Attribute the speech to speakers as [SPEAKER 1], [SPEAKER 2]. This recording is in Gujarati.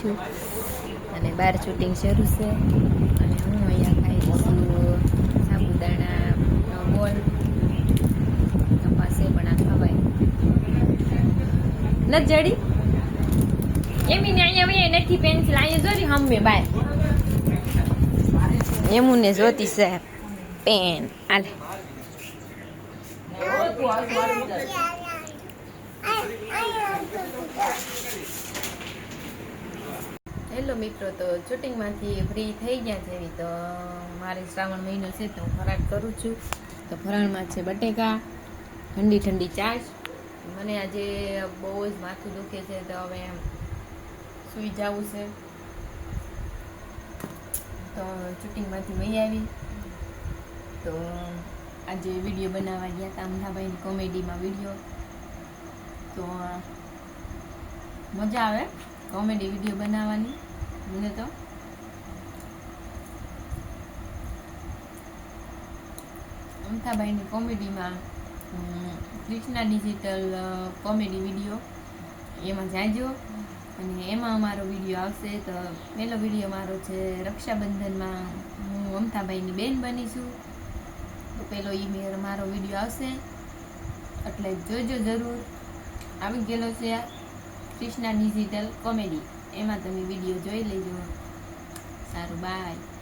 [SPEAKER 1] છું. અને બાર શૂટિંગ શરૂ છે. અને હું અહીંયા ખાઈ છું સાબુદાણા બોલ કપાસે પણ આ ખવાય. નથી જડી? એમીને અહીંયા અહીંયા નથી પેન્સિલ અહીંયા જોરી હમે બાય એમુને જોતી છે પેન આલે હેલો મિત્રો. તો શૂટિંગમાંથી ફ્રી થઈ ગયા છે એવી. તો મારે શ્રાવણ મહિનો છે, તો હું ફરાળ કરું છું. તો ફરાળમાં છે બટેકા, ઠંડી ઠંડી ચાશ મને આજે બહુ જ માથું દુખે છે, તો હવે એમ સૂઈ જવું છે. તો શૂટિંગમાંથી મહી આવી. તો આજે વીડિયો બનાવવા ગયા હતા અમદાભાઈની કોમેડીમાં વીડિયો. તો, મજા આવે. કોમેડી વીડિયો બનાવવાની, મને તો. અમથાભાઈની કોમેડીમાં કૃષ્ણા ડિજિટલ કોમેડી વીડિયો. એમાં જાજો. અને એમાં અમારો વીડિયો આવશે. તો પહેલો વીડિયો મારો છે રક્ષાબંધનમાં. હું અમથાભાઈની બેન બની છું. તો પહેલો મેં મારો વીડિયો આવશે. એટલે જોજો જરૂર. આવી ગયેલો છે આ કૃષ્ણા ડિજિટલ કોમેડી. એમાં તમે વીડિયો જોઈ લેજો. સારું બાય.